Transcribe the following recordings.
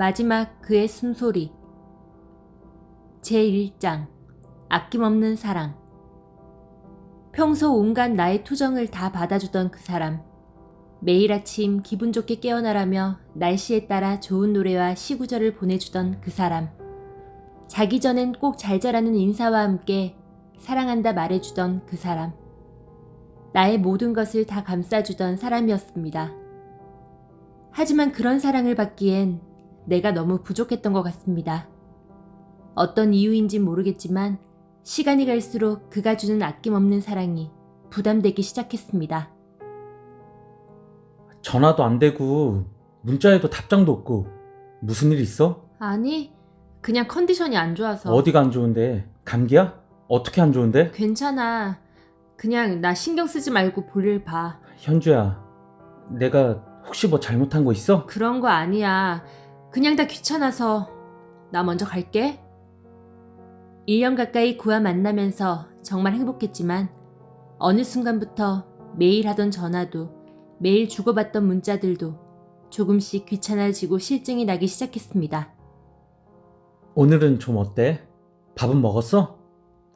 마지막 그의 숨소리. 제1장. 아낌없는 사랑. 평소 온갖 나의 투정을 다 받아주던 그 사람. 매일 아침 기분 좋게 깨어나라며 날씨에 따라 좋은 노래와 시구절을 보내주던 그 사람. 자기 전엔 꼭 잘 자라는 인사와 함께 사랑한다 말해주던 그 사람. 나의 모든 것을 다 감싸주던 사람이었습니다. 하지만 그런 사랑을 받기엔 내가 너무 부족했던 것 같습니다. 어떤 이유인진 모르겠지만 시간이 갈수록 그가 주는 아낌없는 사랑이 부담되기 시작했습니다. 전화도 안 되고 문자에도 답장도 없고 무슨 일 있어? 아니, 그냥 컨디션이 안 좋아서. 어디가 안 좋은데? 감기야? 어떻게 안 좋은데? 괜찮아. 그냥 나 신경 쓰지 말고 볼일 봐. 현주야, 내가 혹시 뭐 잘못한 거 있어? 그런 거 아니야. 그냥 다 귀찮아서. 나 먼저 갈게. 1년 가까이 그와 만나면서 정말 행복했지만 어느 순간부터 매일 하던 전화도 매일 주고받던 문자들도 조금씩 귀찮아지고 실증이 나기 시작했습니다. 오늘은 좀 어때? 밥은 먹었어?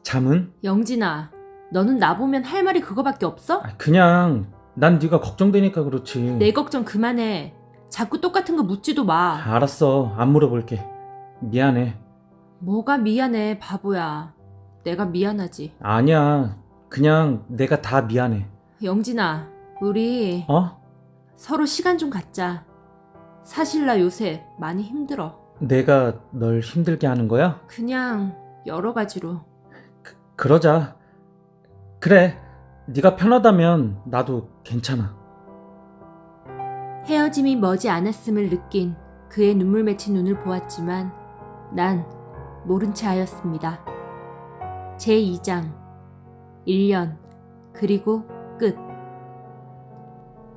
잠은? 영진아, 너는 나 보면 할 말이 그거밖에 없어? 아, 그냥 난 네가 걱정되니까 그렇지. 내 걱정 그만해. 자꾸 똑같은 거 묻지도 마. 알았어, 안 물어볼게. 미안해. 뭐가 미안해, 바보야. 내가 미안하지. 아니야, 그냥 내가 다 미안해. 영진아, 우리 어? 서로 시간 좀 갖자. 사실 나 요새 많이 힘들어. 내가 널 힘들게 하는 거야? 그냥 여러 가지로. 그러자. 그래. 네가 편하다면 나도 괜찮아. 헤어짐이 머지 않았음을 느낀 그의 눈물 맺힌 눈을 보았지만 난 모른 채 하였습니다. 제2장 1년 그리고 끝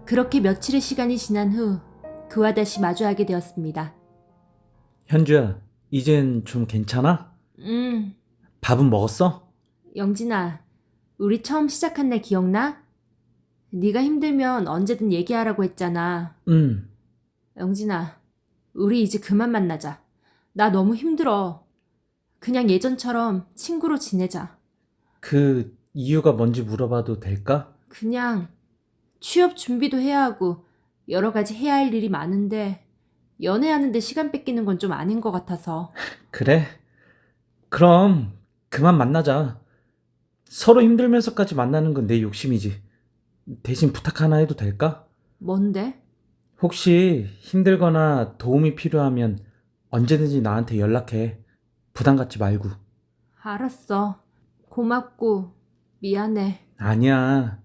그렇게 며칠의 시간이 지난 후 그와 다시 마주하게 되었습니다. 현주야, 이젠 좀 괜찮아? 음, 밥은 먹었어? 영진아, 우리 처음 시작한 날 기억나? 네가 힘들면 언제든 얘기하라고 했잖아. 응. 영진아, 우리 이제 그만 만나자. 나 너무 힘들어. 그냥 예전처럼 친구로 지내자. 그 이유가 뭔지 물어봐도 될까? 그냥 취업 준비도 해야 하고 여러 가지 해야 할 일이 많은데 연애하는데 시간 뺏기는 건 좀 아닌 것 같아서. 그래. 그럼 그만 만나자. 서로 힘들면서까지 만나는 건 내 욕심이지. 대신 부탁 하나 해도 될까? 뭔데? 혹시 힘들거나 도움이 필요하면 언제든지 나한테 연락해. 부담 갖지 말고. 알았어. 고맙고 미안해. 아니야.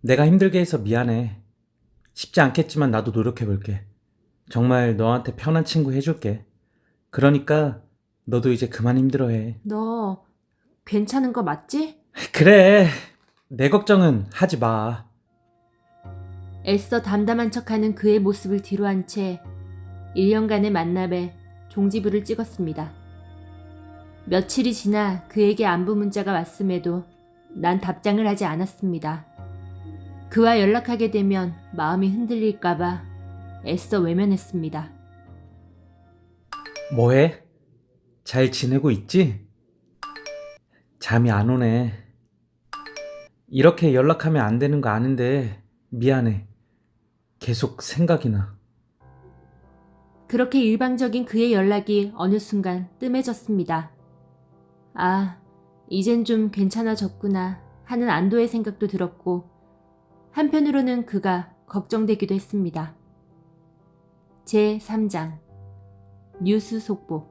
내가 힘들게 해서 미안해. 쉽지 않겠지만 나도 노력해 볼게. 정말 너한테 편한 친구 해줄게. 그러니까 너도 이제 그만 힘들어해. 너 괜찮은 거 맞지? 그래. 내 걱정은 하지 마. 애써 담담한 척하는 그의 모습을 뒤로 한 채 1년간의 만남에 종지부를 찍었습니다. 며칠이 지나 그에게 안부 문자가 왔음에도 난 답장을 하지 않았습니다. 그와 연락하게 되면 마음이 흔들릴까봐 애써 외면했습니다. 뭐해? 잘 지내고 있지? 잠이 안 오네. 이렇게 연락하면 안 되는 거 아는데 미안해. 계속 생각이 나. 그렇게 일방적인 그의 연락이 어느 순간 뜸해졌습니다. 아, 이젠 좀 괜찮아졌구나 하는 안도의 생각도 들었고, 한편으로는 그가 걱정되기도 했습니다. 제 3장 뉴스 속보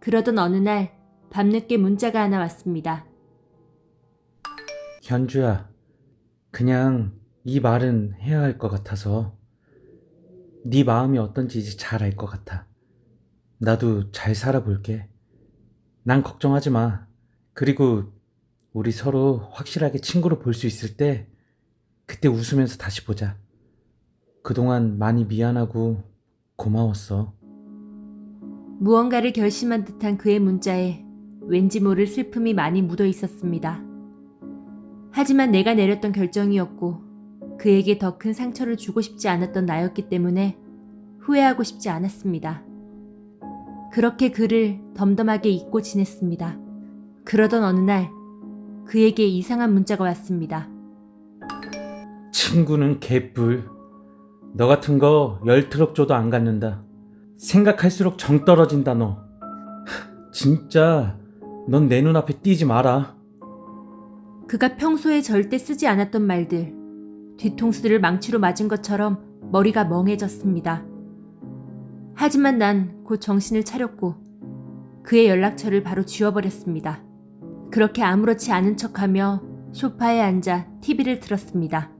그러던 어느 날 밤늦게 문자가 하나 왔습니다. 현주야, 그냥 이 말은 해야 할 것 같아서 네 마음이 어떤지 이제 잘 알 것 같아. 나도 잘 살아볼게. 난 걱정하지 마. 그리고 우리 서로 확실하게 친구로 볼 수 있을 때 그때 웃으면서 다시 보자. 그동안 많이 미안하고 고마웠어. 무언가를 결심한 듯한 그의 문자에 왠지 모를 슬픔이 많이 묻어 있었습니다. 하지만 내가 내렸던 결정이었고 그에게 더 큰 상처를 주고 싶지 않았던 나였기 때문에 후회하고 싶지 않았습니다. 그렇게 그를 덤덤하게 잊고 지냈습니다. 그러던 어느 날 그에게 이상한 문자가 왔습니다. 친구는 개뿔. 너 같은 거 열 트럭 줘도 안 갖는다. 생각할수록 정 떨어진다 너. 하, 진짜 넌 내 눈앞에 띄지 마라. 그가 평소에 절대 쓰지 않았던 말들. 뒤통수를 망치로 맞은 것처럼 머리가 멍해졌습니다. 하지만 난 곧 정신을 차렸고 그의 연락처를 바로 지워버렸습니다. 그렇게 아무렇지 않은 척하며 소파에 앉아 TV를 틀었습니다.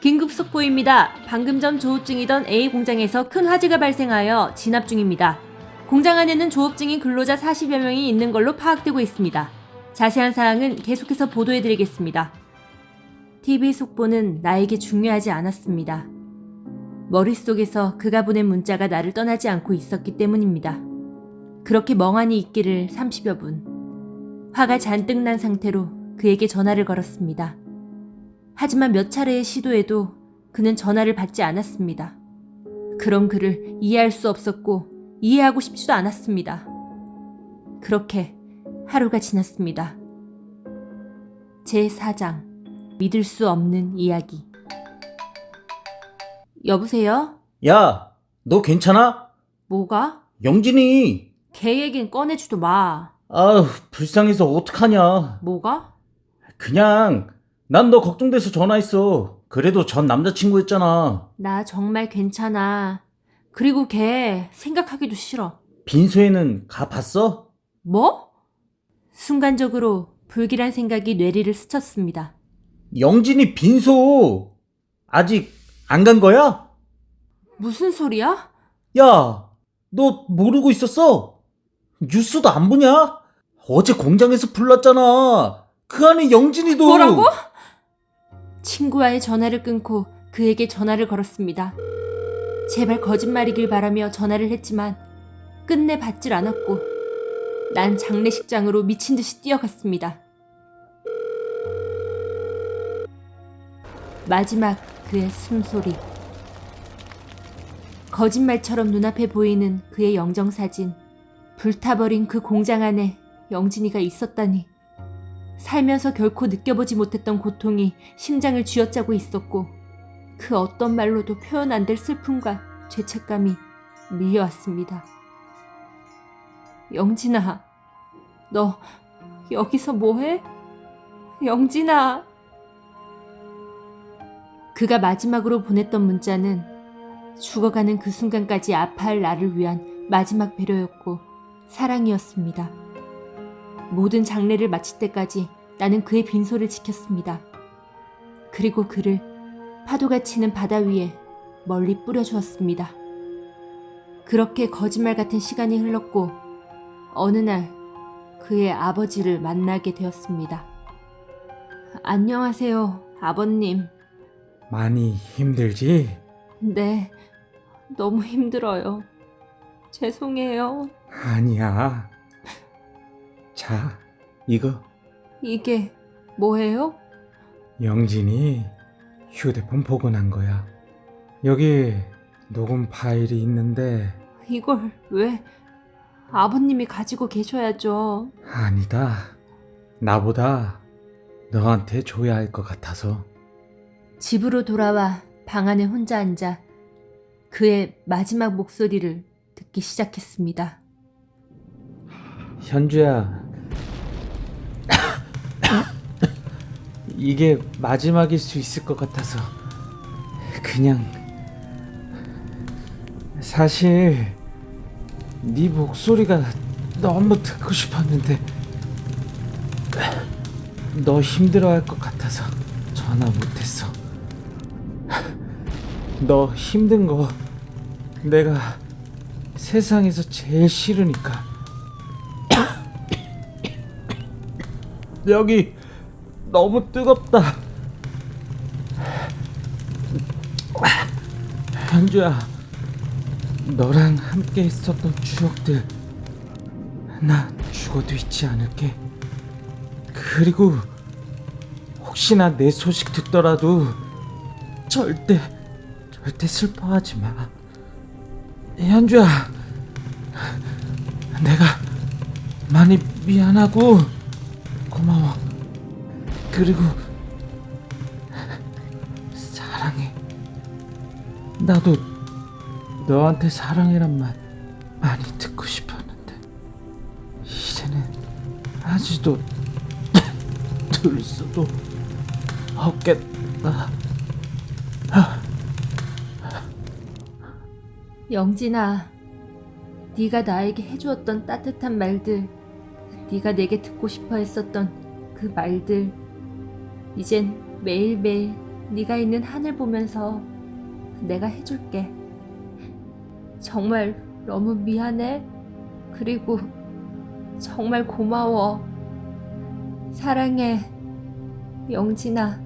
긴급 속보입니다. 방금 전 조업중이던 A 공장에서 큰 화재가 발생하여 진압 중입니다. 공장 안에는 조업 중인 근로자 40여 명이 있는 걸로 파악되고 있습니다. 자세한 사항은 계속해서 보도해드리겠습니다. TV 속보는 나에게 중요하지 않았습니다. 머릿속에서 그가 보낸 문자가 나를 떠나지 않고 있었기 때문입니다. 그렇게 멍하니 있기를 30여 분. 화가 잔뜩 난 상태로 그에게 전화를 걸었습니다. 하지만 몇 차례의 시도에도 그는 전화를 받지 않았습니다. 그런 그를 이해할 수 없었고 이해하고 싶지도 않았습니다. 그렇게 하루가 지났습니다. 제 4장 믿을 수 없는 이야기 여보세요? 야, 너 괜찮아? 뭐가? 영진이. 걔 얘긴 꺼내지도 마. 아휴, 불쌍해서 어떡하냐. 뭐가? 그냥 난 너 걱정돼서 전화했어. 그래도 전 남자친구였잖아. 나 정말 괜찮아. 그리고 걔 생각하기도 싫어. 빈소에는 가봤어? 뭐? 순간적으로 불길한 생각이 뇌리를 스쳤습니다. 영진이 빈소 아직 안 간 거야? 무슨 소리야? 야, 너 모르고 있었어? 뉴스도 안 보냐? 어제 공장에서 불났잖아. 그 안에 영진이도. 뭐라고? 친구와의 전화를 끊고 그에게 전화를 걸었습니다. 제발 거짓말이길 바라며 전화를 했지만 끝내 받질 않았고 난 장례식장으로 미친 듯이 뛰어갔습니다. 마지막 그의 숨소리. 거짓말처럼 눈앞에 보이는 그의 영정사진. 불타버린 그 공장 안에 영진이가 있었다니. 살면서 결코 느껴보지 못했던 고통이 심장을 쥐어짜고 있었고 그 어떤 말로도 표현 안 될 슬픔과 죄책감이 밀려왔습니다. 영진아, 너 여기서 뭐해? 영진아. 그가 마지막으로 보냈던 문자는 죽어가는 그 순간까지 아파할 나를 위한 마지막 배려였고 사랑이었습니다. 모든 장례를 마칠 때까지 나는 그의 빈소를 지켰습니다. 그리고 그를 파도가 치는 바다 위에 멀리 뿌려주었습니다. 그렇게 거짓말 같은 시간이 흘렀고 어느 날 그의 아버지를 만나게 되었습니다. 안녕하세요, 아버님. 많이 힘들지? 네, 너무 힘들어요. 죄송해요. 아니야. 자, 이거 이게 뭐예요? 영진이 휴대폰 복원한 거야. 여기 녹음 파일이 있는데 이걸 왜 아버님이 가지고 계셔야죠. 아니다. 나보다 너한테 줘야 할 것 같아서. 집으로 돌아와 방 안에 혼자 앉아 그의 마지막 목소리를 듣기 시작했습니다. 현주야. 이게 마지막일 수 있을 것 같아서 그냥 사실 네 목소리가 너무 듣고 싶었는데 너 힘들어할 것 같아서 전화 못했어. 너 힘든 거 내가 세상에서 제일 싫으니까. 여기 너무 뜨겁다. 현주야, 너랑 함께 있었던 추억들 나 죽어도 잊지 않을게. 그리고 혹시나 내 소식 듣더라도 절대 절대 슬퍼하지 마. 현주야, 내가 많이 미안하고 고마워. 그리고 사랑해. 나도 너한테 사랑이란 말 많이 듣고 싶었는데 이제는 하지도 들 수도 없겠다. 영진아, 네가 나에게 해주었던 따뜻한 말들, 네가 내게 듣고 싶어 했었던 그 말들, 이젠 매일매일 네가 있는 하늘 보면서 내가 해줄게. 정말 너무 미안해. 그리고 정말 고마워. 사랑해, 영진아.